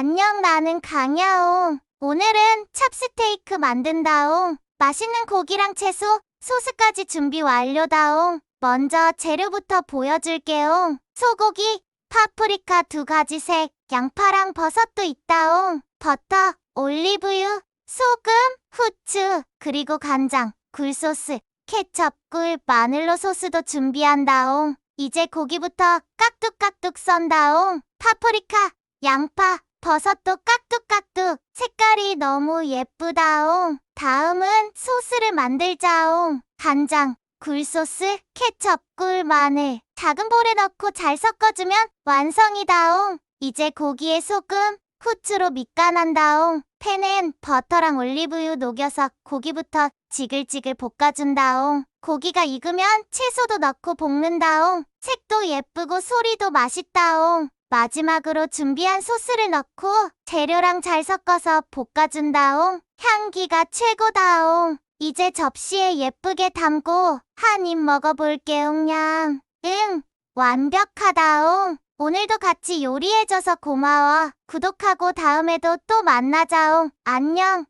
안녕, 나는 강야옹. 오늘은 찹스테이크 만든다옹. 맛있는 고기랑 채소, 소스까지 준비 완료다옹. 먼저 재료부터 보여줄게옹. 소고기, 파프리카 두 가지 색, 양파랑 버섯도 있다옹. 버터, 올리브유, 소금, 후추, 그리고 간장, 굴소스, 케첩, 꿀, 마늘로 소스도 준비한다옹. 이제 고기부터 깍둑깍둑 썬다옹. 파프리카, 양파, 버섯도 깍둑깍둑. 색깔이 너무 예쁘다옹. 다음은 소스를 만들자옹. 간장, 굴소스, 케첩, 꿀, 마늘. 작은 볼에 넣고 잘 섞어주면 완성이다옹. 이제 고기에 소금, 후추로 밑간한다옹. 팬엔 버터랑 올리브유 녹여서 고기부터 지글지글 볶아준다옹. 고기가 익으면 채소도 넣고 볶는다옹. 색도 예쁘고 소리도 맛있다옹. 마지막으로 준비한 소스를 넣고 재료랑 잘 섞어서 볶아준다옹. 향기가 최고다옹. 이제 접시에 예쁘게 담고 한 입 먹어볼게옹냥. 응, 완벽하다옹. 오늘도 같이 요리해줘서 고마워. 구독하고 다음에도 또 만나자옹. 안녕.